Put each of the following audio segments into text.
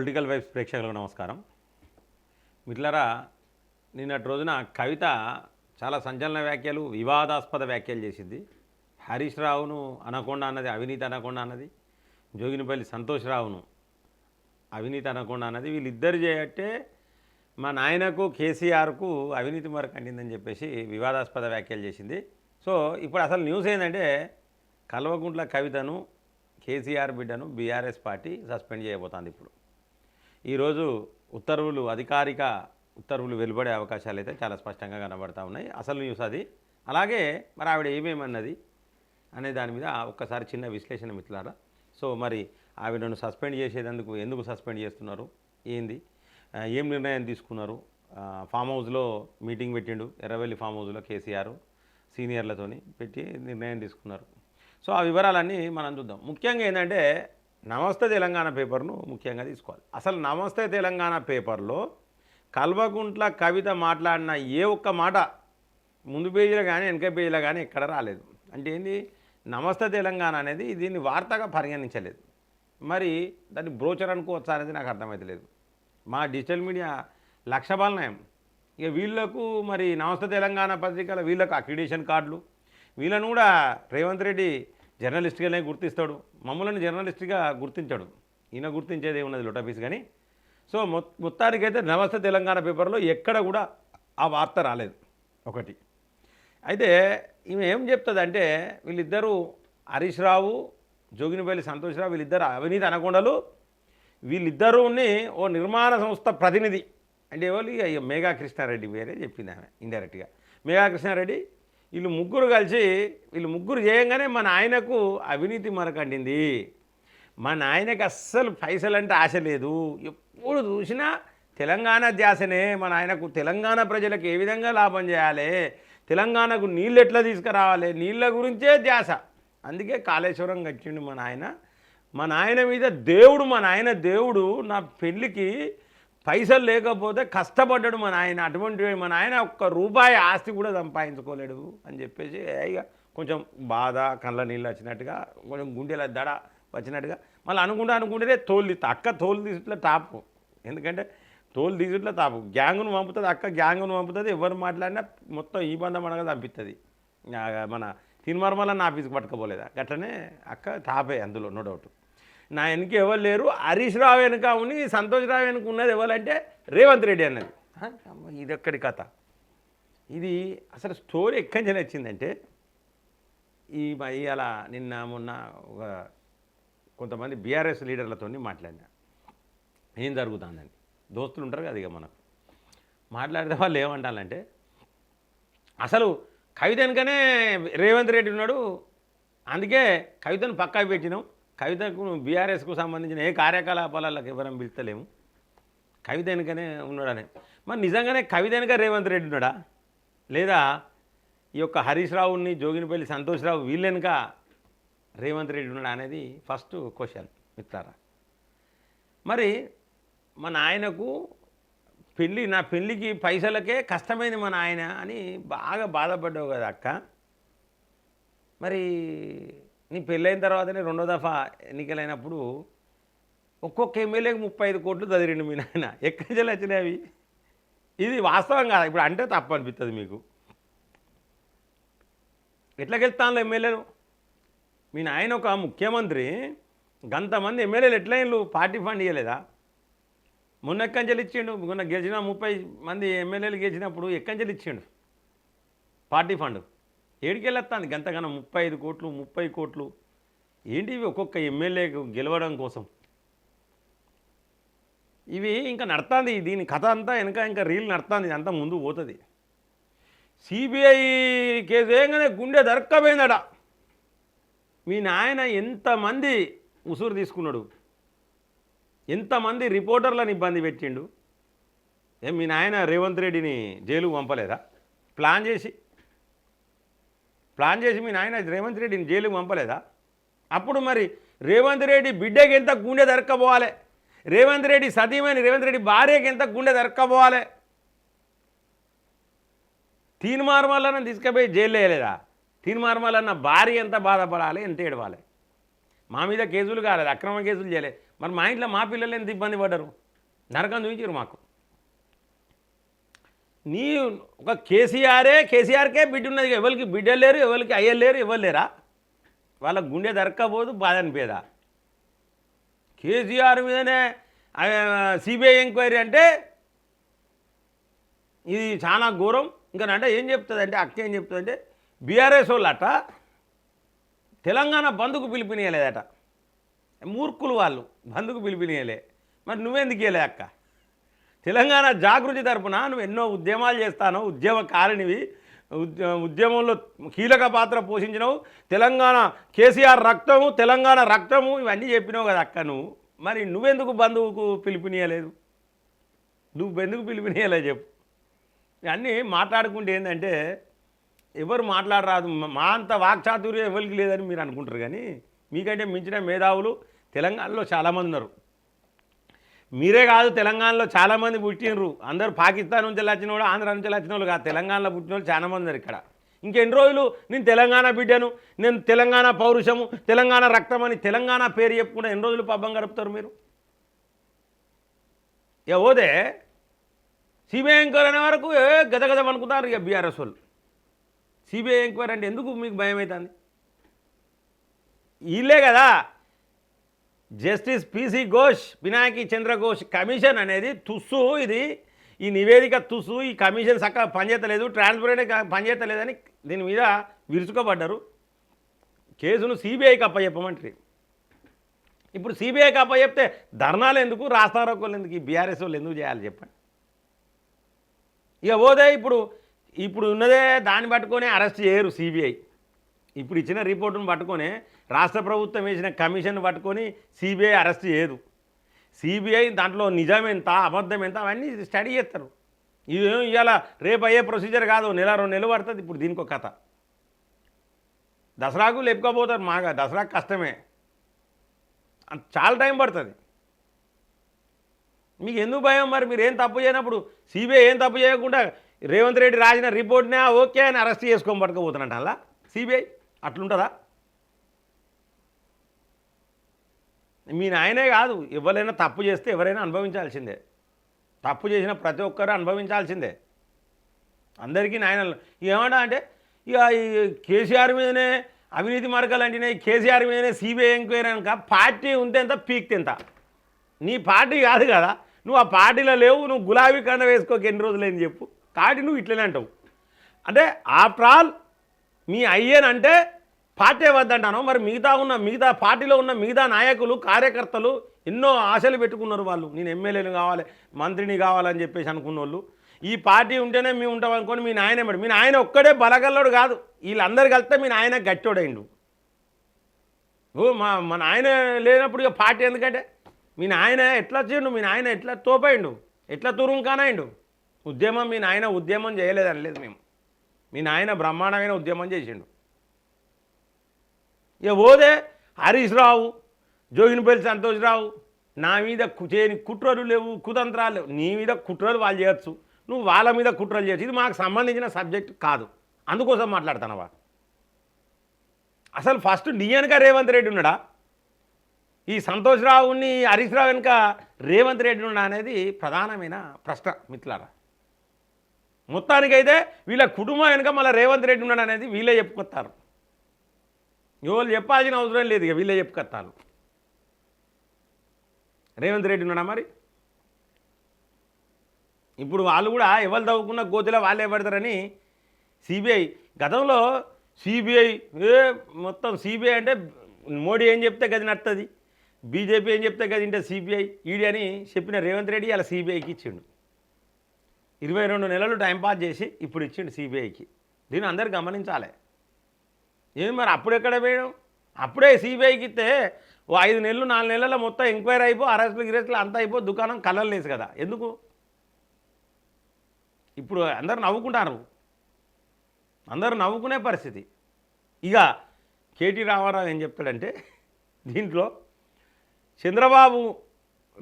Political vibes ప్రేక్షకులకు నమస్కారం. మిట్లరా నిన్నటి రోజున కవిత చాలా సంచలన వ్యాఖ్యలు వివాదాస్పద వ్యాఖ్యలు చేసింది హరీష్ రావును అనకుండా అన్నది అవినీతి అనకుండా అన్నది జోగినిపల్లి సంతోష్ రావును అవినీతి అనకుండా అన్నది వీళ్ళిద్దరు చేయట్టే మా నాయనకు కేసీఆర్కు అవినీతి మరకు అండిందని చెప్పేసి వివాదాస్పద వ్యాఖ్యలు చేసింది. సో ఇప్పుడు అసలు న్యూస్ ఏంటంటే కల్వకుంట్ల కవితను కేసీఆర్ బిడ్డను బీఆర్ఎస్ పార్టీ సస్పెండ్ చేయబోతోంది ఇప్పుడు. ఈరోజు ఉత్తర్వులు అధికారిక ఉత్తర్వులు వెలువడే అవకాశాలు అయితే చాలా స్పష్టంగా కనబడతా ఉన్నాయి. అసలు న్యూస్ అది. అలాగే మరి ఆవిడ ఏమేమన్నది అనే దాని మీద ఒక్కసారి చిన్న విశ్లేషణ మిత్రులారా. సో మరి ఆవిడను సస్పెండ్ చేసేందుకు ఎందుకు సస్పెండ్ చేస్తున్నారు? ఏంది? ఏం నిర్ణయం తీసుకున్నారు? ఫామ్ హౌస్లో మీటింగ్ పెట్టిండు ఎర్రవెల్లి ఫామ్ హౌస్లో కేసీఆర్ సీనియర్లతోని పెట్టి నిర్ణయం తీసుకున్నారు. సో ఆ వివరాలన్నీ మనం చూద్దాం. ముఖ్యంగా ఏంటంటే నమస్తే తెలంగాణ పేపర్ను ముఖ్యంగా తీసుకోవాలి. అసలు నమస్తే తెలంగాణ పేపర్లో కల్వగుంట్ల కవిత మాట్లాడిన ఏ ఒక్క మాట ముందు పేజీలో కానీ వెనక పేజీలో కానీ ఎక్కడ రాలేదు. అంటే ఏంది? నమస్తే తెలంగాణ అనేది దీన్ని వార్తగా పరిగణించలేదు. మరి దాన్ని బ్రోచర్ అనుకోవచ్చా అనేది నాకు అర్థమవుతలేదు మా డిజిటల్ మీడియా లక్ష నయం ఇక వీళ్ళకు మరి నమస్తే తెలంగాణ పత్రికల వీళ్ళకు అక్రిడేషన్ కార్డులు. వీళ్ళను కూడా రేవంత్ రెడ్డి జర్నలిస్ట్గానే గుర్తిస్తాడు. మమ్మల్ని జర్నలిస్ట్గా గుర్తించాడు. ఈయన గుర్తించేది ఉన్నది లొటపీస్ కానీ సో మొ మొత్తానికైతే నమస్తే తెలంగాణ పేపర్లో ఎక్కడ కూడా ఆ వార్త రాలేదు ఒకటి. అయితే ఈమె ఏం చెప్తుంది అంటే వీళ్ళిద్దరూ హరీష్ రావు జోగినిపల్లి సంతోష్ రావు వీళ్ళిద్దరు అవినీతి అనకొండలు. వీళ్ళిద్దరూని ఓ నిర్మాణ సంస్థ ప్రతినిధి అంటే ఎవరు? ఇక మేఘా కృష్ణారెడ్డి వేరే చెప్పింది ఆమె ఇండైరెక్ట్గా. మేఘా కృష్ణారెడ్డి వీళ్ళు ముగ్గురు కలిసి వీళ్ళు ముగ్గురు చేయంగానే మన ఆయనకు అవినీతి మరకండింది. మా నాయనకి అస్సలు పైసలు అంటే ఆశ లేదు. ఎప్పుడు చూసినా తెలంగాణ ధ్యాసనే. మన ఆయనకు తెలంగాణ ప్రజలకు ఏ విధంగా లాభం చేయాలి? తెలంగాణకు నీళ్ళు ఎట్లా తీసుకురావాలి? నీళ్ళ గురించే ధ్యాస. అందుకే కాళేశ్వరం కట్టిండు మా నాయన. మా నాయన మీద దేవుడు మా నాయన దేవుడు నా పెళ్ళికి పైసలు లేకపోతే కష్టపడ్డాడు మన ఆయన అటువంటి మన ఆయన ఒక్క రూపాయి ఆస్తి కూడా సంపాదించుకోలేడు అని చెప్పేసి ఇక కొంచెం బాధ కళ్ళ నీళ్ళు వచ్చినట్టుగా కొంచెం గుండెల దడ వచ్చినట్టుగా మళ్ళీ అనుకుంటా అనుకుంటేనే తోలు తీస్తా. అక్క తోలు తీసుట్లో టాపు ఎందుకంటే తోలు తీసుట్లో టాపు గ్యాంగ్ను పంపుతుంది అక్క గ్యాంగ్ను పంపుతుంది ఎవరు మాట్లాడినా మొత్తం ఈ బంధం అనగా తప్పిస్తుంది మన తిరుమర్మల నా ఆఫీస్కి పట్టుకోపోలేదా? గట్లనే అక్క టాపే అందులో నో డౌట్. నా వెనక ఎవరు లేరు. హరీష్ రావు వెనుక ఉని సంతోష్ రావు వెనుక ఉన్నది ఎవరంటే రేవంత్ రెడ్డి అన్నది. ఇది ఎక్కడి కథ. ఇది అసలు స్టోరీ ఎక్కడి నుంచి వచ్చిందంటే ఈ మ- ఇవాళ నిన్న మొన్న ఒక కొంతమంది బీఆర్ఎస్ లీడర్లతో మాట్లాడినా. ఏం జరుగుతుందని. దోస్తులు ఉంటారు కదా ఇక మనకు. మాట్లాడితే వాళ్ళు ఏమంటారంటే అసలు కవిత వెనుకనే రేవంత్ రెడ్డి ఉన్నాడు. అందుకే కవితను పక్కా పెట్టినాం. కవితకు బీఆర్ఎస్కు సంబంధించిన ఏ కార్యకలాపాలకు ఎవరం పిలుస్తలేము. కవిత వెనుకనే ఉన్నాడనే. మరి నిజంగానే కవిత వెనుక రేవంత్ రెడ్డి ఉన్నాడా? లేదా ఈ యొక్క హరీష్ రావుని జోగినిపల్లి సంతోష్ రావు వీళ్ళ వెనుక రేవంత్ రెడ్డి ఉన్నాడా అనేది ఫస్ట్ క్వశ్చన్ మిత్రారా మరి మా నాయనకు పెళ్ళి నా పెళ్ళికి పైసలకే కష్టమైంది మా నాయన అని బాగా బాధపడ్డావు కదా అక్క. మరి నీ పెళ్ళైన తర్వాతనే రెండో దఫా ఎన్నికలైనప్పుడు ఒక్కొక్క ఎమ్మెల్యేకి ముప్పై ఐదు కోట్లు చదిరిండు మీ నాయన. ఎక్కడి నుంచి వచ్చినాయి అవి? ఇది వాస్తవం కాదు. ఇప్పుడు అంటే తప్పు అనిపిస్తుంది మీకు. ఎట్లా గెలుస్తాను ఎమ్మెల్యేలు? మీ నాయన ఒక ముఖ్యమంత్రి గంతమంది ఎమ్మెల్యేలు ఎట్లా పార్టీ ఫండ్ ఇవ్వలేదా మొన్న ఎక్కంచెలు ఇచ్చిండు. మొన్న గెలిచిన ముప్పై మంది ఎమ్మెల్యేలు గెలిచినప్పుడు ఎక్కంచెలు ఇచ్చిండు. Party fund. ఏడికి వెళ్ళొస్తుంది ముప్పై ఐదు కోట్లు ముప్పై కోట్లు. ఏంటి ఇవి ఒక్కొక్క ఎమ్మెల్యే గెలవడం కోసం? ఇవి ఇంకా నడుతుంది దీని కథ అంతా వెనక ఇంకా రీల్ నడుతుంది ఇదంతా ముందు పోతుంది. సిబిఐ కేసు ఏంగానే గుండె దరక్కపోయిందట. మీ నాయన ఎంతమంది ఉసురు తీసుకున్నాడు? ఎంతమంది రిపోర్టర్లను ఇబ్బంది పెట్టిండు? ఏం మీ నాయన రేవంత్ రెడ్డిని జైలుకు పంపలేదా? ప్లాన్ చేసి ప్లాన్ చేసి మీ నాయన రేవంత్ రెడ్డిని జైలుకు పంపలేదా? అప్పుడు మరి రేవంత్ రెడ్డి బిడ్డకి ఎంత గుండె దొరక్కపోవాలి? రేవంత్ రెడ్డి సతీమణి రేవంత్ రెడ్డి భార్యకి ఎంత గుండె దొరక్కపోవాలి? తీన్మార్మలను తీసుకుపోయి జైలు వేయలేదా? తీన్మార్మలన్న భార్య ఎంత బాధపడాలి ఎంత ఏడవాలి? మా మీద కేసులు కాలేదు అక్రమ కేసులు చేయలేదు. మరి మా ఇంట్లో మా పిల్లలు ఎంత ఇబ్బంది పడ్డరు? నరకం చూపించారు మాకు. నీ ఒక కేసీఆరే కేసీఆర్కే బిడ్డ ఉన్నది ఎవరికి బిడ్డ లేరు ఎవరికి అయ్య లేరు ఎవరు లేరా? వాళ్ళ గుండె దొరక్కపోదు బాధ అనిపేదా? కేసీఆర్ మీదనే సిబిఐ ఎంక్వైరీ అంటే ఇది చాలా ఘోరం. ఇంకా అంటే ఏం చెప్తుంది అంటే అక్క ఏం చెప్తుంది అంటే బీఆర్ఎస్ వాళ్ళట తెలంగాణ బంధుకు పిలిపినియలేదట. మూర్ఖులు వాళ్ళు బంధుకు పిలిపినియలే. మరి నువ్వెందుకు ఇయలే అక్క? తెలంగాణ జాగృతి తరపున నువ్వు ఎన్నో ఉద్యమాలు చేస్తాను ఉద్యమకారినివి ఉద్య- ఉద్యమంలో కీలక పాత్ర పోషించినవు. తెలంగాణ కేసీఆర్ రక్తము తెలంగాణ రక్తము ఇవన్నీ చెప్పినావు కదా అక్క నువ్వు. మరి నువ్వెందుకు బంధువుకు పిలిపినియలేదు నువ్వెందుకు పిలిపినియలే చెప్పు. ఇవన్నీ మాట్లాడుకుంటే ఏంటంటే ఎవరు మాట్లాడరాదు. మా అంత వాక్చాతుర్యం ఎవరికి లేదని మీరు అనుకుంటారు కానీ మీకంటే మించిన మేధావులు తెలంగాణలో చాలామంది ఉన్నారు. మీరే కాదు తెలంగాణలో చాలామంది పుట్టినరు అందరూ పాకిస్తాన్ నుంచి వచ్చిన వాళ్ళు ఆంధ్ర నుంచి వచ్చిన వాళ్ళు కాదు తెలంగాణలో పుట్టిన వాళ్ళు చాలామంది ఇక్కడ. ఇంకెన్ని రోజులు నేను తెలంగాణ బిడ్డను నేను తెలంగాణ పౌరుషము తెలంగాణ రక్తం అని తెలంగాణ పేరు చెప్పుకుంటే ఎన్ని రోజులు పబ్బం గడుపుతారు మీరు? ఇక పోతే సిబిఐ ఎంక్వైరీ అనే వరకు ఏ గద అనుకుంటారు ఇక బీఆర్ఎస్ వాళ్ళు. సిబిఐ ఎంక్వైరీ అంటే ఎందుకు మీకు భయం అవుతుంది వీళ్ళే కదా justice PC Ghosh Pinaki Chandra Ghosh commission అనేది తుస్సు ఇది. ఈ నివేదిక తుస్సు ఈ కమిషన్ చక్కగా పనిచేయలేదు ట్రాన్స్పరెంట్ పనిచేయలేదని దీని మీద విరుచుకోబడ్డారు కేసును సిబిఐకి అప్పచెప్పమంటారు ఇప్పుడు సిబిఐకి అప్పచెప్తే ధర్నాలు ఎందుకు రాస్తారోకోలు ఎందుకు ఈ బీఆర్ఎస్ వాళ్ళు ఎందుకు చేయాలి చెప్పండి. ఇక పోతే ఇప్పుడు ఇప్పుడు ఉన్నదే దాన్ని పట్టుకొని అరెస్ట్ చేయరు సిబిఐ. ఇప్పుడు ఇచ్చిన రిపోర్టును పట్టుకొని రాష్ట్ర ప్రభుత్వం వేసిన కమిషన్ పట్టుకొని సిబిఐ అరెస్ట్ చేయదు. సిబిఐ దాంట్లో నిజం ఎంత అబద్ధం ఎంత అవన్నీ స్టడీ చేస్తారు. ఇదేం ఇవాళ రేపు అయ్యే ప్రొసీజర్ కాదు నెల రెండు నెలలు పడుతుంది ఇప్పుడు దీనికి ఒక కథ. దసరాకు లేపుకోపోతారు మాగా దసరాకు కష్టమే. చాలా టైం పడుతుంది. మీకు ఎందుకు భయం మరి? మీరు ఏం తప్పు చేయనప్పుడు సిబిఐ ఏం తప్పు చేయకుండా రేవంత్ రెడ్డి రాసిన రిపోర్ట్నే ఓకే అని అరెస్ట్ చేసుకొని పట్టుకోబోతున్నట్టు అలా సిబిఐ? అట్లుంటుందా? మీ నాయనే కాదు. ఎవరైనా తప్పు చేస్తే ఎవరైనా అనుభవించాల్సిందే. తప్పు చేసిన ప్రతి ఒక్కరు అనుభవించాల్సిందే. అందరికీ నాయన ఏమన్నా అంటే ఇక ఈ కేసీఆర్ మీదనే అవినీతి మార్గాలు అంటేనే కేసీఆర్ మీదనే సిబిఐ ఎంక్వైరీ అనక పార్టీ ఉంటే ఎంత పీక్తే ఎంత? నీ పార్టీ కాదు కదా. నువ్వు ఆ పార్టీలో లేవు నువ్వు గులాబీ కండ వేసుకోక ఎన్ని రోజులైంది చెప్పు. కాబట్టి నువ్వు ఇట్లనే అంటావు. అంటే ఆఫ్టర్ ఆల్ మీ అయ్యేనంటే పార్టీ వద్దంటాను. మరి మిగతా ఉన్న మిగతా పార్టీలో ఉన్న మిగతా నాయకులు కార్యకర్తలు ఎన్నో ఆశలు పెట్టుకున్నారు వాళ్ళు. నేను ఎమ్మెల్యేలు కావాలి మంత్రిని కావాలని చెప్పేసి అనుకున్న వాళ్ళు ఈ పార్టీ ఉంటేనే మేము ఉంటాం అనుకోని మీ నాయన మీ నాయన ఒక్కడే బలగల్లోడు కాదు. వీళ్ళందరు కలిస్తే మీ నాయన గట్టోడైండు. ఓ మా మా నాయన లేనప్పుడు ఇక పార్టీ ఎందుకంటే? మీ నాయన ఎట్లా చేయండు మీ నాయన ఎట్లా తోపైండు? ఎట్లా తురుంకానైండు? ఉద్యమం మీ నాయన ఉద్యమం చేయలేదని లేదు మేము. మీ నాయన బ్రహ్మాండమైన ఉద్యమం చేసిండు. ఇక పోదే హరీష్ రావు జోగినపల్లి సంతోష్రావు నా మీద కు- చేయని కుట్రలు లేవు కుతంత్రాలు లేవు. నీ మీద కుట్రలు వాళ్ళు చేయొచ్చు. నువ్వు వాళ్ళ మీద కుట్రలు చేయొచ్చు. ఇది మాకు సంబంధించిన సబ్జెక్ట్ కాదు. అందుకోసం మాట్లాడుతున్నావా? అసలు ఫస్ట్ నీ వెనక రేవంత్ రెడ్డి ఉన్నాడా? ఈ సంతోష్ రావుని హరీష్ రావు వెనుక రేవంత్ రెడ్డి ఉన్నాడా అనేది ప్రధానమైన ప్రశ్న మిత్రులారా. మొత్తానికైతే వీళ్ళ కుటుంబం వెనుక మళ్ళీ రేవంత్ రెడ్డి ఉన్నాడు అనేది వీళ్ళే చెప్పుకొస్తారు ఎవరు చెప్పాల్సిన అవసరం లేదు ఇక వీళ్ళే చెప్పుకొస్తారు రేవంత్ రెడ్డి ఉన్నాడా మరి? ఇప్పుడు వాళ్ళు కూడా ఎవరు తవ్వుకున్న గోతిలో వాళ్ళే పడతారని సిబిఐ గతంలో సిబిఐ ఏ మొత్తం సిబిఐ అంటే మోడీ ఏం చెప్తే గది నడుతుంది బీజేపీ ఏం చెప్తే గది ఇంటే సిబిఐ ఈడీ అని చెప్పిన రేవంత్ రెడ్డి అలా సిబిఐకి ఇచ్చిండు. ఇరవై రెండు నెలలు టైంపాస్ చేసి ఇప్పుడు ఇచ్చిండు సిబిఐకి. దీన్ని అందరు గమనించాలి. ఏం మరి అప్పుడు ఎక్కడ అప్పుడే సిబిఐకి ఇస్తే ఓ ఐదు నెలలు నాలుగు నెలల మొత్తం ఎంక్వైరీ అయిపో అరెస్టులు గిరెస్టులు అంతా అయిపో దుకాణం కలలేసి లేదు కదా. ఎందుకు? ఇప్పుడు అందరు నవ్వుకుంటారు. అందరూ నవ్వుకునే పరిస్థితి. ఇక కేటీ రామారావు ఏం చెప్తాడంటే దీంట్లో చంద్రబాబు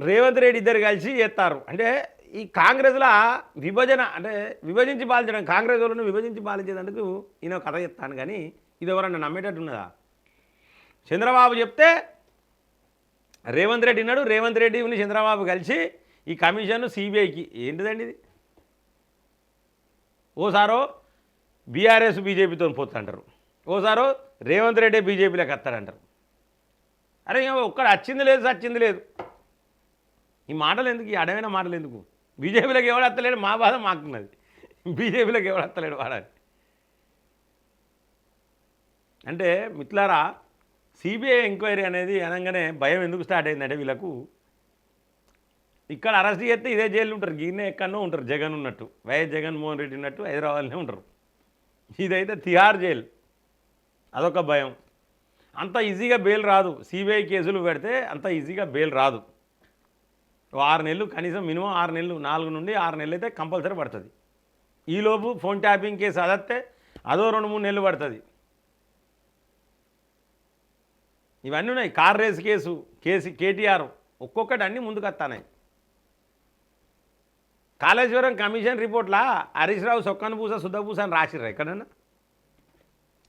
రేవంత్ రెడ్డి ఇద్దరు కలిసి చేస్తారు. అంటే ఈ కాంగ్రెస్లో విభజన అంటే విభజించి పాలించడం కాంగ్రెస్ వాళ్ళను విభజించి పాలించేందుకు ఈయన కథ చెప్తాను. కానీ ఇది ఎవరన్నా నమ్మేటట్టు ఉన్నదా? చంద్రబాబు చెప్తే రేవంత్ రెడ్డి ఉన్నాడు రేవంత్ రెడ్డి ఉన్న చంద్రబాబు కలిసి ఈ కమిషన్ సిబిఐకి ఏంటిదండి ఇది? ఓసారో బీఆర్ఎస్ బీజేపీతో పోతుంటారు. ఓసారో రేవంత్ రెడ్డి బీజేపీలోకి వస్తాడంటారు అరే ఒక్కడు ఒక్కడ వచ్చింది లేదు సచ్చింది లేదు. ఈ మాటలు ఎందుకు ఈ అడవైన మాటలు ఎందుకు? బీజేపీలోకి ఎవడు వస్తలేడు? మా బాధ మాకున్నది. బీజేపీలోకి ఎవడు వస్తలేడు వాడని. అంటే మిత్లారా సిబిఐ ఎంక్వైరీ అనేది అనగానే భయం ఎందుకు స్టార్ట్ అయిందంటే వీళ్ళకు ఇక్కడ అరెస్ట్ చేస్తే ఇదే జైలు ఉంటారు గీనే ఎక్కడో ఉంటారు జగన్ ఉన్నట్టు. వైఎస్ జగన్మోహన్ రెడ్డి ఉన్నట్టు హైదరాబాద్లోనే ఉంటారు. ఇదైతే తిహార్ జైలు. అదొక భయం. అంత ఈజీగా బెయిల్ రాదు. సిబిఐ కేసులు పెడితే అంత ఈజీగా బెయిల్ రాదు. ఆరు నెలలు కనీసం మినిమం ఆరు నెలలు నాలుగు నుండి ఆరు నెలలు అయితే కంపల్సరీ పడుతుంది. ఈలోపు ఫోన్ ట్యాపింగ్ కేసు అదత్తే అదో రెండు మూడు నెలలు పడుతుంది. ఇవన్నీ ఉన్నాయి. Car race case KC KTR ఒక్కొక్కటి అన్నీ ముందుకు కాళేశ్వరం కమిషన్ రిపోర్ట్లా హరీష్ రావు సొక్కన పూస శుద్ధపూస అని రాసిర్రా ఎక్కడన్నా?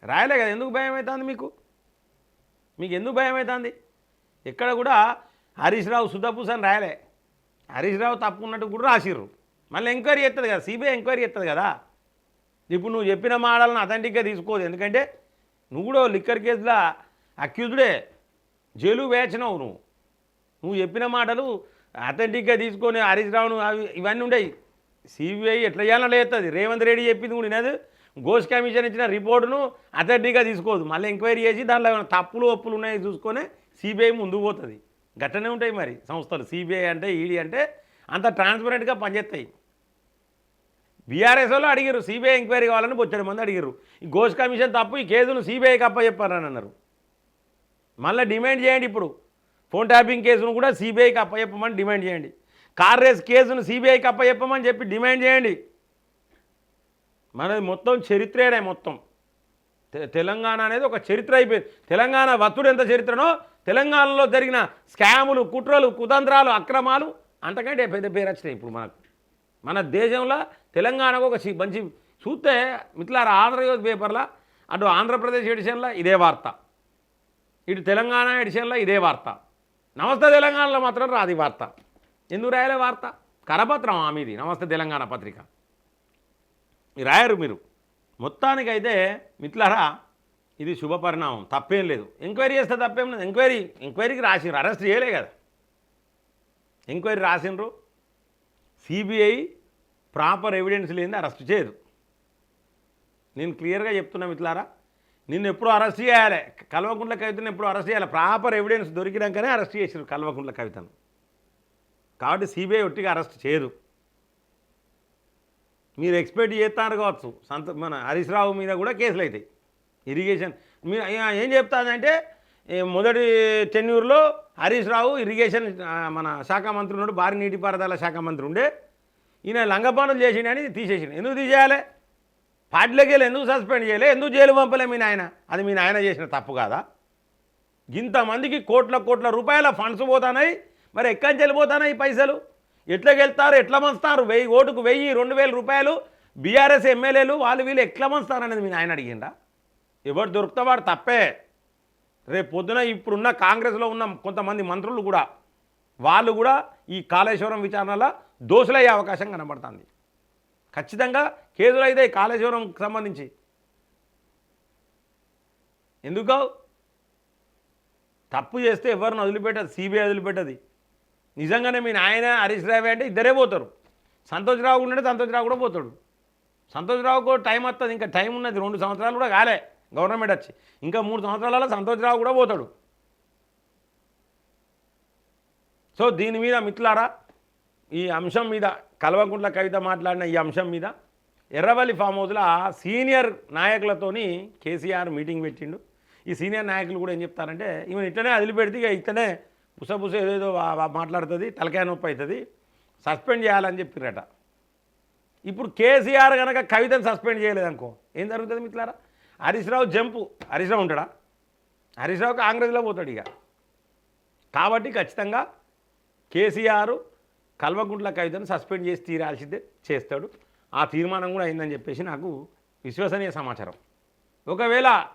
రాయలే కదా. ఎందుకు భయం అవుతుంది మీకు? మీకు ఎందుకు భయం అవుతుంది ఎక్కడ కూడా హరీష్ రావు శుద్ధపూస అని రాయలే. హరీష్ రావు తప్పు ఉన్నట్టు కూడా రాసిర్రు. మళ్ళీ ఎంక్వైరీ చేస్తుంది కదా. సిబిఐ ఎంక్వైరీ చేస్తుంది కదా. ఇప్పుడు నువ్వు చెప్పిన మాటలను అథెంటిక్గా తీసుకోదు. ఎందుకంటే నువ్వు కూడా లిక్కర్ కేసులో అక్యూజ్డే జైలు వేచినావు నువ్వు నువ్వు చెప్పిన మాటలు అథెంటిక్గా తీసుకొని హరీష్ రావును అవి ఇవన్నీ ఉండేవి సిబిఐ ఎట్లా చేయాలో లేస్తుంది రేవంత్ రెడ్డి చెప్పింది కూడా వినదు. గోష్ కమిషన్ ఇచ్చిన రిపోర్టును అథెంటిక్గా తీసుకోదు. మళ్ళీ ఎంక్వైరీ చేసి దాంట్లో ఏమైనా తప్పులు ఒప్పులు ఉన్నాయి చూసుకొని సిబిఐ ముందుకు పోతుంది. గట్టనే ఉంటాయి మరి సంస్థలు. సిబిఐ అంటే ఈడీ అంటే అంత ట్రాన్స్పరెంట్గా పనిచేస్తాయి. బీఆర్ఎస్ వాళ్ళు అడిగారు సిబిఐ ఎంక్వైరీ కావాలని బొచ్చడి మంది అడిగారు ఈ ఘోష్ కమిషన్ తప్పు ఈ కేసును సిబిఐకి అప్పచెప్పారని అన్నారు. మళ్ళీ డిమాండ్ చేయండి ఇప్పుడు. ఫోన్ ట్యాపింగ్ కేసును కూడా సిబిఐకి అప్పచెప్పమని డిమాండ్ చేయండి. కార్ రేస్ కేసును సిబిఐకి అప్పచెప్పమని చెప్పి డిమాండ్ చేయండి. మనది మొత్తం చరిత్రేనే మొత్తం. తె- తెలంగాణ అనేది ఒక చరిత్ర అయిపోయింది. తెలంగాణ వత్తుడు ఎంత చరిత్రనో తెలంగాణలో జరిగిన స్కాములు కుట్రలు కుతంత్రాలు అక్రమాలు అంతకంటే పెద్ద పేరు వచ్చినాయి ఇప్పుడు మనకు. మన దేశంలో తెలంగాణకు ఒక మంచి చూస్తే మిట్లారా ఆంధ్రజ్యోతి పేపర్లో అటు ఆంధ్రప్రదేశ్ ఎడిషన్లో ఇదే వార్త. ఇటు తెలంగాణ ఎడిషన్లో ఇదే వార్త. నమస్తే తెలంగాణలో మాత్రం రాది వార్త. ఎందుకు రాయలే వార్త? కరపత్రం ఆమెది నమస్తే తెలంగాణ పత్రిక. ఇది రాయరు మీరు. మొత్తానికైతే మిత్లారా ఇది శుభపరిణామం తప్పేం లేదు. ఎంక్వైరీ చేస్తే తప్పేం లేదు. ఎంక్వైరీ ఎంక్వైరీకి రాసిర్రు అరెస్ట్ చేయలే కదా. ఎంక్వైరీ రాసిండ్రు. సిబిఐ ప్రాపర్ ఎవిడెన్స్ లేని అరెస్ట్ చేయదు. నేను క్లియర్గా చెప్తున్నా మిత్లారా నిన్ను ఎప్పుడు అరెస్ట్ చేయాలి. కల్వకుంట్ల కవితను ఎప్పుడు అరెస్ట్ చేయాలి. ప్రాపర్ ఎవిడెన్స్ దొరికినాకనే అరెస్ట్ చేసారు కల్వకుంట్ల కవితను. కాబట్టి సిబిఐ ఒట్టిగా అరెస్ట్ చేయదు. మీరు ఎక్స్పెక్ట్ చేస్తారు కావచ్చు. సంత మన హరీష్ రావు మీద కూడా కేసులు అవుతాయి ఇరిగేషన్ మీరు ఏం చెప్తానంటే మొదటి టెన్యూర్లో హరీష్ రావు ఇరిగేషన్ మన శాఖ మంత్రి ఉన్నాడు భారీ నీటిపారుదల శాఖ మంత్రి ఉండే ఈయన లంగపానులు చేసిండని తీసేసిండు. ఎందుకు తీసేయాలి? పార్టీలోకి వెళ్ళి ఎందుకు సస్పెండ్ చేయలే? ఎందుకు జైలు పంపలే మీ నాయన? అది మీ నాయన చేసిన తప్పు కాదా? ఇంతమందికి కోట్ల కోట్ల రూపాయల ఫండ్స్ పోతానాయి. మరి ఎక్కడి నుంచి వెళ్ళిపోతానాయి పైసలు? ఎట్లకి వెళ్తారు ఎట్లా మంచుతారు వెయ్యి ఓటుకు వెయ్యి రెండు వేల రూపాయలు. బీఆర్ఎస్ ఎమ్మెల్యేలు వాళ్ళు వీళ్ళు ఎట్లా మంచుతారనేది మీ నాయన అడిగిండా? ఎవరు దొరుకుతా వాడు తప్పే. రేపు పొద్దున ఇప్పుడున్న కాంగ్రెస్లో ఉన్న కొంతమంది మంత్రులు కూడా వాళ్ళు కూడా ఈ కాళేశ్వరం విచారణలో దోషులయ్యే అవకాశం కనబడుతుంది. ఖచ్చితంగా కేసులు అయితే కాళేశ్వరం సంబంధించి. ఎందుకు తప్పు చేస్తే ఎవరిని వదిలిపెట్టదు సిబిఐ వదిలిపెట్టది. నిజంగానే మీ నాయన హరీష్ రావు అంటే ఇద్దరే పోతారు. సంతోష్ రావు ఉంటే సంతోష్ రావు కూడా పోతాడు. సంతోష్ రావుకు టైం వస్తుంది ఇంకా టైం ఉన్నది. రెండు సంవత్సరాలు కూడా కాలే గవర్నమెంట్ వచ్చి. ఇంకా మూడు సంవత్సరాలలో సంతోష్ రావు కూడా పోతాడు. సో దీని మీద మిత్రులారా ఈ అంశం మీద కల్వకుంట్ల కవిత మాట్లాడిన ఈ అంశం మీద ఎర్రవల్లి ఫామ్ హౌస్లో సీనియర్ నాయకులతోని కేసీఆర్ మీటింగ్ పెట్టిండు. ఈ సీనియర్ నాయకులు కూడా ఏం చెప్తారంటే ఈమె ఇట్లనే వదిలిపెడితే ఇక ఇతనే బుసబుస ఏదేదో మాట్లాడుతుంది తలకాయ నొప్పి అవుతుంది సస్పెండ్ చేయాలని చెప్పిరట ఇప్పుడు కేసీఆర్ కనుక కవితను సస్పెండ్ చేయలేదనుకో ఏం జరుగుతుంది మిత్రులారా? హరీష్ రావు జంపు. హరీష్ రావు ఉంటాడా? హరీష్ రావు కాంగ్రెస్లో పోతాడు ఇక. కాబట్టి ఖచ్చితంగా కేసీఆర్ కల్వకుంట్ల కవితను సస్పెండ్ చేసి తీరాల్సిందే చేస్తాడు. ఆ తీర్మానం కూడా అయిందని చెప్పేసి నాకు విశ్వసనీయ సమాచారం. ఒకవేళ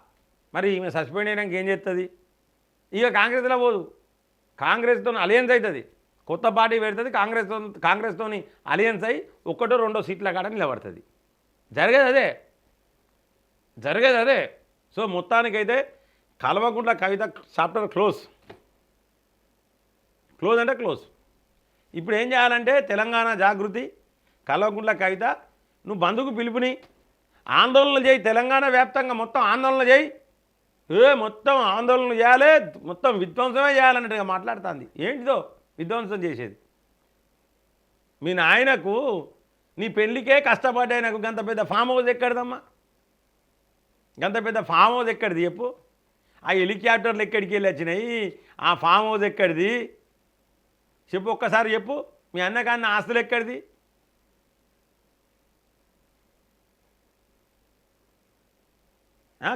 మరి ఈమె సస్పెండ్ అయినాక ఏం చేస్తుంది ఇక కాంగ్రెస్లో పోదు. కాంగ్రెస్తో అలయన్స్ అవుతుంది కొత్త పార్టీ పెడుతుంది కాంగ్రెస్తో కాంగ్రెస్తోని అలయన్స్ అయి ఒకటో రెండో సీట్ల కాడ నిలబడుతుంది. జరిగేది అదే. జరిగేది అదే. సో మొత్తానికైతే Kalvakuntla Kavitha chapter close. Close అంటే క్లోజ్. ఇప్పుడు ఏం చేయాలంటే తెలంగాణ జాగృతి కల్వకుంట్ల కవిత నువ్వు బంధుకు పిలుపుని. ఆందోళన చేయి తెలంగాణ వ్యాప్తంగా మొత్తం ఆందోళన చేయి. ఏ మొత్తం ఆందోళన చేయాలి మొత్తం విధ్వంసమే చేయాలన్నట్టుగా మాట్లాడుతుంది. ఏంటిదో విధ్వంసం చేసేది? మీ నాయనకు నీ పెళ్ళికే కష్టపడ్డాయనకు గంత పెద్ద ఫామ్ హౌస్ ఎక్కడిదమ్మా? గంత పెద్ద ఫామ్ హౌస్ ఎక్కడిది చెప్పు? ఆ హెలికాప్టర్లు ఎక్కడికి వెళ్ళి వచ్చినాయి? ఆ ఫామ్ హౌస్ ఎక్కడిది? చెప్పు ఒక్కసారి చెప్పు. మీ అన్నకన్న ఆస్తులు ఎక్కడిది?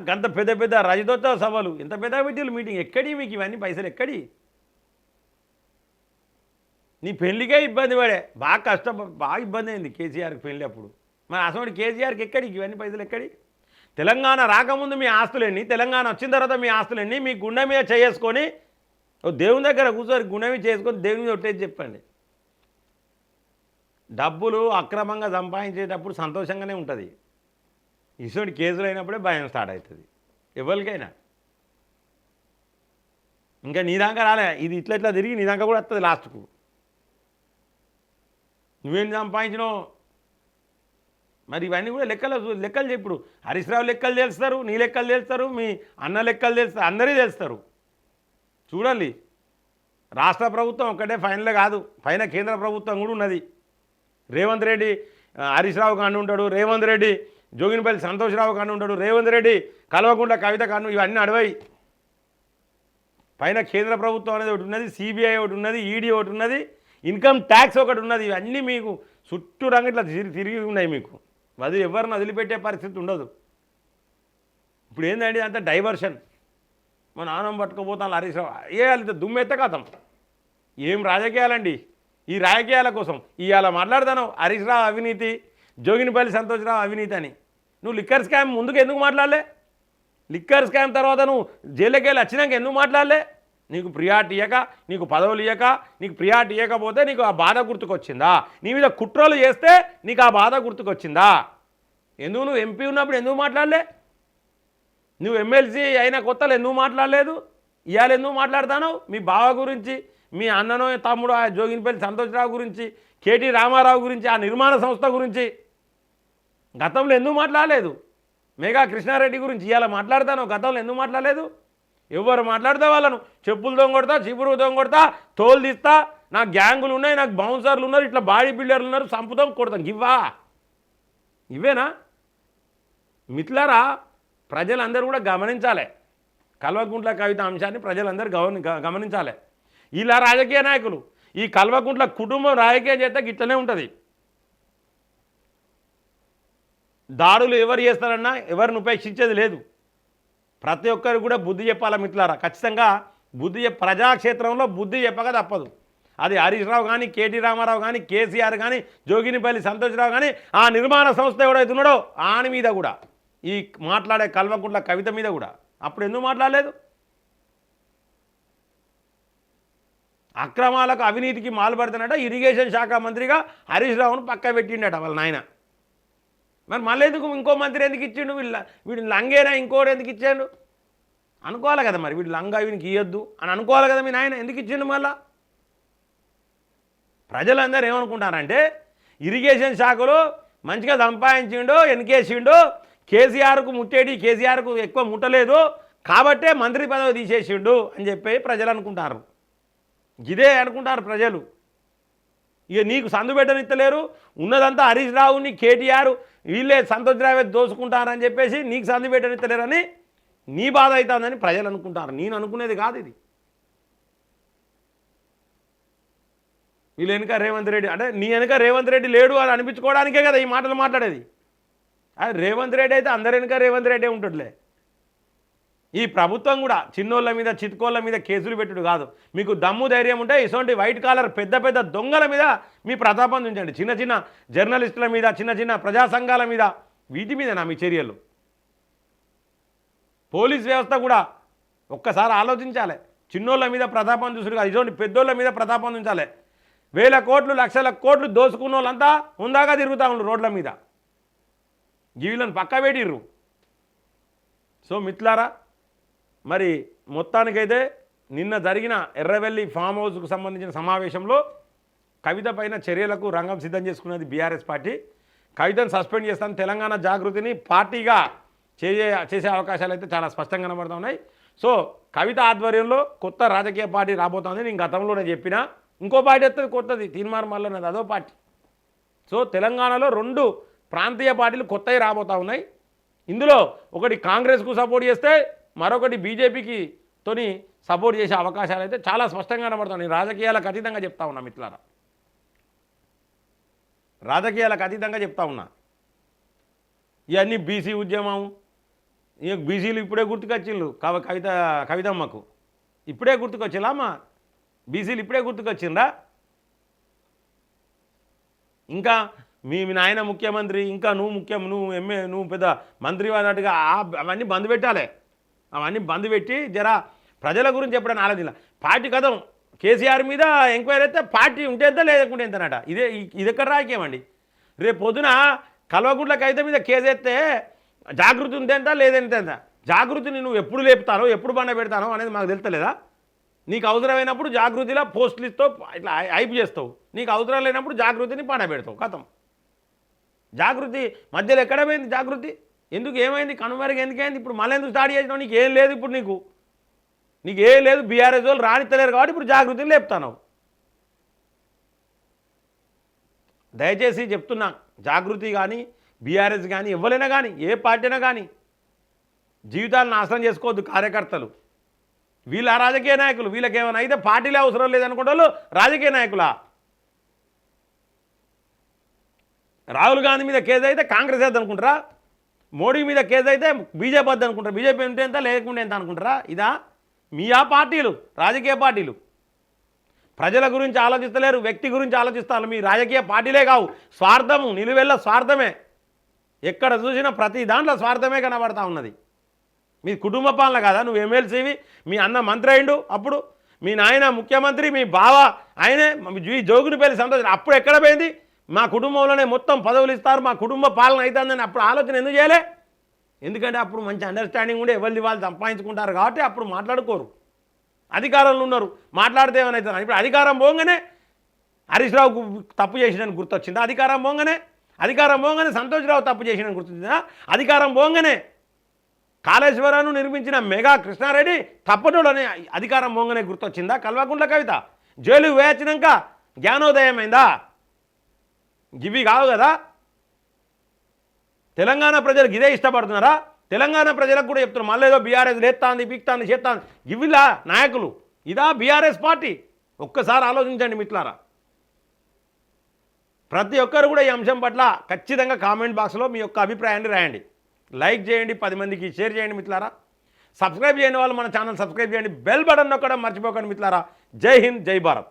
గంత పెద్ద పెద్ద రజతోత్సవ సభలు ఇంత పెద్ద పెట్టిలు మీటింగ్ ఎక్కడి మీకు ఇవన్నీ పైసలు ఎక్కడి? నీ పెళ్ళికే ఇబ్బంది పడే బాగా కష్టం బాగా ఇబ్బంది అయింది కేసీఆర్కి పెళ్ళి అప్పుడు. మరి అసలు కేసీఆర్కి ఎక్కడికి? ఇవన్నీ పైసలు ఎక్కడి? తెలంగాణ రాకముందు మీ ఆస్తులన్నీ తెలంగాణ వచ్చిన తర్వాత మీ ఆస్తులన్నీ మీ గుండె మీద చేసుకొని దేవుని దగ్గర కూర్చొని గుండె మీద చేసుకొని దేవుని మీద ఒట్టేసి చెప్పండి. డబ్బులు అక్రమంగా సంపాదించేటప్పుడు సంతోషంగానే ఉంటుంది. ఇటువంటి కేసులు అయినప్పుడే భయం స్టార్ట్ అవుతుంది. ఎవరికైనా. ఇంకా నీ దాకా రాలే. ఇది ఇట్లా ఇట్లా తిరిగి నీ దాకా కూడా వస్తుంది లాస్ట్కు. నువ్వేం సంపాదించినావు? మరి ఇవన్నీ కూడా లెక్కలు లెక్కలు చెప్పుడు హరీశ్రావు లెక్కలు తెలుస్తారు నీ లెక్కలు తెలుస్తారు మీ అన్న లెక్కలు తెలుస్తారు అందరూ తెలుస్తారు. చూడాలి రాష్ట్ర ప్రభుత్వం ఒక్కటే ఫైనల్ కాదు. పైన కేంద్ర ప్రభుత్వం కూడా ఉన్నది. రేవంత్ రెడ్డి ఆ, హరీష్ రావు కాను ఉంటాడు రేవంత్ రెడ్డి జోగినిపల్లి సంతోషరావు కాను ఉంటాడు రేవంత్ రెడ్డి కల్వకుంట్ల కవిత కాను ఇవన్నీ అడవాయి పైన కేంద్ర ప్రభుత్వం అనేది ఒకటి ఉన్నది సిబిఐ ఒకటి ఉన్నది ఈడీ ఒకటి ఉన్నది ఇన్కమ్ ట్యాక్స్ ఒకటి ఉన్నది ఇవన్నీ మీకు చుట్టూ రంగు ఇట్లా తిరిగి తిరిగి ఉన్నాయి మీకు. అది ఎవరిని వదిలిపెట్టే పరిస్థితి ఉండదు. ఇప్పుడు ఏంటండి అంత డైవర్షన్? మా నాన్నం పట్టుకుపోతాను హరీశ్రావు ఏ వాళ్ళ దుమ్మెత్త కథం? ఏం రాజకీయాలండి? ఈ రాజకీయాల కోసం ఇవాళ మాట్లాడతాను. హరీష్ రావు అవినీతి జోగినిపల్లి సంతోషరావు అవినీతి అని. నువ్వు లిక్కర్ స్కామ్ ముందుకు ఎందుకు మాట్లాడలే? లిక్కర్ స్కామ్ తర్వాత నువ్వు జైలుకి వెళ్ళి వచ్చినాక ఎందుకు మాట్లాడలే? నీకు ప్రియార్టీ ఇవ్వక నీకు పదవులు ఇవ్వక నీకు ప్రియార్టీ ఇవ్వకపోతే నీకు ఆ బాధ గుర్తుకొచ్చిందా? నీ మీద కుట్రలు చేస్తే నీకు ఆ బాధ గుర్తుకొచ్చిందా? ఎందుకు నువ్వు ఎంపీ ఉన్నప్పుడు ఎందుకు మాట్లాడలే? నువ్వు ఎమ్మెల్సీ అయిన కొత్తలు ఎందుకు మాట్లాడలేదు? ఇవాళ ఎందుకు మాట్లాడతాను? మీ బావ గురించి మీ అన్ననో తమ్ముడు ఆ జోగినిపల్లి సంతోష్రావు గురించి కేటీ రామారావు గురించి ఆ నిర్మాణ సంస్థ గురించి గతంలో ఎందుకు మాట్లాడలేదు? మేఘా కృష్ణారెడ్డి గురించి ఇవాళ మాట్లాడతాను? గతంలో ఎందుకు మాట్లాడలేదు? ఎవరు మాట్లాడితే వాళ్ళను? చెప్పులు దొంగొడతా చిపురు దొంగొడతా తోలు తీస్తా నాకు గ్యాంగులు ఉన్నాయి నాకు బౌన్సర్లు ఉన్నారు ఇట్లా బాడీ బిల్డర్లు ఉన్నారు సంపుతం కొడతాం. ఇవ్వా? ఇవేనా మిత్లారా ప్రజలందరూ కూడా గమనించాలి. కల్వకుంట్ల కవిత అంశాన్ని ప్రజలందరూ గమని గ- గమనించాలి. ఇలా రాజకీయ నాయకులు ఈ కల్వకుంట్ల కుటుంబం రాజకీయం చేస్తే గిట్లనే ఉంటుంది. దాడులు ఎవరు చేస్తారన్నా ఎవరిని ఉపేక్షించేది లేదు. ప్రతి ఒక్కరు కూడా బుద్ధి చెప్పాలా మిత్రులారా? ఖచ్చితంగా బుద్ధి ప్రజాక్షేత్రంలో బుద్ధి చెప్పక తప్పదు. అది హరీష్ రావు కానీ కేటీ రామారావు కానీ కేసీఆర్ కానీ జోగినిపల్లి సంతోష్రావు కానీ ఆ నిర్మాణ సంస్థ ఎవడైతే ఉన్నాడో ఆని మీద కూడా ఈ మాట్లాడే కల్వకుంట్ల కవిత మీద కూడా. అప్పుడు ఎందుకు మాట్లాడలేదు? అక్రమాలకు అవినీతికి మాల్పడుతున్నట ఇరిగేషన్ శాఖ మంత్రిగా హరీష్ రావును పక్క పెట్టిండట వాళ్ళ నాయన. మరి మళ్ళీ ఎందుకు ఇంకో మంత్రి ఎందుకు ఇచ్చిండు? వీళ్ళ వీడు లంగేనా? ఇంకోటి ఎందుకు ఇచ్చాడు అనుకోవాలి కదా మరి. వీడు లంగా వీనికి ఇవ్వద్దు అని అనుకోవాలి కదా మీ నాయన. ఎందుకు ఇచ్చిండు మళ్ళా? ప్రజలందరూ ఏమనుకుంటారంటే ఇరిగేషన్ శాఖలో మంచిగా సంపాదించిండు ఎన్కేసిండు కేసీఆర్కు ముట్టేటి కేసీఆర్కు ఎక్కువ ముట్టలేదు కాబట్టే మంత్రి పదవి తీసేసిండు అని చెప్పి ప్రజలు అనుకుంటారు. ఇదే అనుకుంటారు ప్రజలు. ఇక నీకు సందు పెట్టనిత్తలేరు. ఉన్నదంతా హరీష్ రావుని కేటీఆర్ వీళ్ళే సంతోష్ రావే దోసుకుంటారని చెప్పేసి నీకు సందు పెట్టనిత్తలేరని నీ బాధ అవుతుందని ప్రజలు అనుకుంటారు. నేను అనుకునేది కాదు ఇది. వీళ్ళు వెనుక రేవంత్ రెడ్డి అంటే నీ వెనుక రేవంత్ రెడ్డి లేడు అని అనిపించుకోవడానికే కదా ఈ మాటలు మాట్లాడేది. రేవంత్ రెడ్డి అయితే అందరి వెనుక రేవంత్ రెడ్డి ఉంటుందిలే ఈ ప్రభుత్వం కూడా చిన్నోళ్ళ మీద చిత్కోళ్ళ మీద కేసులు పెట్టుడు కాదు. మీకు దమ్ము ధైర్యం ఉంటే ఇటువంటి వైట్ కాలర్ పెద్ద పెద్ద దొంగల మీద మీ ప్రతాపం ఉంచండి చిన్న చిన్న జర్నలిస్టుల మీద చిన్న చిన్న ప్రజా సంఘాల మీద వీటి మీద నా మీ చర్యలు? పోలీస్ వ్యవస్థ కూడా ఒక్కసారి ఆలోచించాలి. చిన్నోళ్ళ మీద ప్రతాపం చూసుడు కాదు ఇటువంటి పెద్దోళ్ళ మీద ప్రతాపం ఉంచాలి వేల కోట్లు లక్షల కోట్లు దోసుకున్న వాళ్ళంతా ఉందాగా తిరుగుతా ఉండు రోడ్ల మీద. జీవులను పక్క పెట్టిర్రు సో మిత్లారా మరి మొత్తానికైతే నిన్న జరిగిన ఎర్రవెల్లి ఫామ్ హౌస్కు సంబంధించిన సమావేశంలో కవిత పైన చర్యలకు రంగం సిద్ధం చేసుకున్నది బీఆర్ఎస్ పార్టీ. కవితను సస్పెండ్ చేస్తాను తెలంగాణ జాగృతిని పార్టీగా చేసే చేసే అవకాశాలు అయితే చాలా స్పష్టంగా కనబడుతున్నాయి సో కవిత ఆధ్వర్యంలో కొత్త రాజకీయ పార్టీ రాబోతోంది నేను గతంలోనే చెప్పిన. ఇంకో పార్టీ వస్తుంది కొత్తది తీర్మానం మళ్ళీ అదో పార్టీ. సో తెలంగాణలో రెండు ప్రాంతీయ పార్టీలు కొత్తవి రాబోతూ ఉన్నాయి. ఇందులో ఒకటి కాంగ్రెస్కు సపోర్ట్ చేస్తే మరొకటి బీజేపీకి తోని సపోర్ట్ చేసే అవకాశాలు అయితే చాలా స్పష్టంగా కనబడుతున్నాయి. నేను రాజకీయాలకు అతీతంగా చెప్తా ఉన్నా మిత్రులారా. రాజకీయాలకు అతీతంగా చెప్తా ఉన్నా. ఇవన్నీ బీసీ ఉద్యమం ఇక బీసీలు ఇప్పుడే గుర్తుకొచ్చిళ్ళు కవ కవిత కవితమ్మకు. ఇప్పుడే గుర్తుకొచ్చిల్లా బీసీలు ఇప్పుడే గుర్తుకొచ్చిండ్రా? ఇంకా మీ మీ నాయన ముఖ్యమంత్రి ఇంకా నువ్వు ముఖ్యం నువ్వు ఎమ్మె నువ్వు పెద్ద మంత్రి అన్నట్టుగా అవన్నీ బంద్ పెట్టాలి. అవన్నీ బంద్ పెట్టి జర ప్రజల గురించి చెప్పడానికి ఆలోచన పార్టీ కథం కేసీఆర్ మీద ఎంక్వైరీ అయితే పార్టీ ఉంటేద్దా లేదనుకుంటే ఎంతనట? ఇదే ఇది ఎక్కడ రాజకీయం అండి. రేపు పొద్దున కల్వకుంట్ల కవిత మీద కేసు ఎత్తే జాగృతి ఉందేంత లేదంతేంత. జాగృతిని నువ్వు ఎప్పుడు లేపుతానో ఎప్పుడు బండ పెడతానో అనేది మాకు తెలుస్తలేదా? నీకు అవసరమైనప్పుడు జాగృతిలో పోస్టులు ఇస్తావు ఇట్లా హైప్ చేస్తావు. నీకు అవసరం లేనప్పుడు జాగృతిని పండబెడతావు కథం. జాగృతి మధ్యలో ఎక్కడ పోయింది జాగృతి? ఎందుకు ఏమైంది? కనుమరుగు ఎందుకైంది ఇప్పుడు మళ్ళీ ఎందుకు స్టార్ట్ చేసినావు? నీకు ఏం లేదు ఇప్పుడు నీకు. నీకు ఏం లేదు బీఆర్ఎస్ వాళ్ళు రాణిస్తలేరు కాబట్టి ఇప్పుడు జాగృతిని లేపుతాను దయచేసి చెప్తున్నా జాగృతి కానీ బీఆర్ఎస్ కానీ ఇవ్వలేనా కానీ ఏ పార్టీ అయినా కానీ జీవితాలను నాశనం చేసుకోవద్దు కార్యకర్తలు. వీళ్ళ రాజకీయ నాయకులు వీళ్ళకి ఏమైనా అయితే పార్టీలే అవసరం లేదనుకుంటే వాళ్ళు రాజకీయ నాయకులా? రాహుల్ గాంధీ మీద కేసు అయితే కాంగ్రెస్ వేద్దాం అనుకుంటారా? మోడీ మీద కేసు అయితే బీజేపీ వద్ద అనుకుంటారు. బీజేపీ ఉంటే ఎంత లేకుంటే ఎంత అనుకుంటారా? ఇదా మీ ఆ పార్టీలు రాజకీయ పార్టీలు. ప్రజల గురించి ఆలోచిస్తలేరు వ్యక్తి గురించి ఆలోచిస్తారు. మీ రాజకీయ పార్టీలే కావు. స్వార్థము నిలువెల్ల స్వార్థమే. ఎక్కడ చూసినా ప్రతి దాంట్లో స్వార్థమే కనబడతా ఉన్నది. మీ కుటుంబ పాలన కదా? నువ్వు ఎమ్మెల్సీవి మీ అన్న మంత్రి అయిండు అప్పుడు. మీ నాయన ముఖ్యమంత్రి మీ బావ ఆయనే మీ జీ- జోగుని పెళ్ళి సంతోషం అప్పుడు ఎక్కడ పోయింది? మా కుటుంబంలోనే మొత్తం పదవులు ఇస్తారు మా కుటుంబ పాలన అవుతుందని అప్పుడు ఆలోచన ఎందుకు చేయలే? ఎందుకంటే అప్పుడు మంచి అండర్స్టాండింగ్ ఉండే ఎవరిది వాళ్ళు సంపాదించుకుంటారు కాబట్టి అప్పుడు మాట్లాడుకోరు. అధికారంలో ఉన్నారు మాట్లాడితే ఏమైనా ఇప్పుడు అధికారం పోగానే హరీష్ రావు తప్పు చేసినని గుర్తొచ్చిందా? అధికారం పోగానే? అధికారం పోగానే సంతోష్రావు తప్పు చేసినని గుర్తొచ్చిందా? అధికారం పోగానే కాళేశ్వరాన్ని నిర్మించిన మెగా కృష్ణారెడ్డి తప్పటోడని అధికారం పోగానే గుర్తొచ్చిందా? కల్వకుంట్ల కవిత. జైలు వేయించినాక జ్ఞానోదయం అయిందా ఇవి కావు కదా? తెలంగాణ ప్రజలకు ఇదే ఇష్టపడుతున్నారా? తెలంగాణ ప్రజలకు కూడా చెప్తున్నారు. మళ్ళీ ఏదో బీఆర్ఎస్ లేస్తాంది పీక్తాంది చేస్తాంది ఇవిలా నాయకులు. ఇదా బీఆర్ఎస్ పార్టీ. ఒక్కసారి ఆలోచించండి మిట్లారా ప్రతి ఒక్కరు కూడా ఈ అంశం పట్ల ఖచ్చితంగా కామెంట్ బాక్స్లో మీ యొక్క అభిప్రాయాన్ని రాయండి. లైక్ చేయండి పది మందికి షేర్ చేయండి మిట్లారా సబ్స్క్రైబ్ చేయని వాళ్ళు మన ఛానల్ సబ్స్క్రైబ్ చేయండి. బెల్ బటన్ నొక్కడం మర్చిపోకండి మిట్లారా జై హింద్ జై భారత్.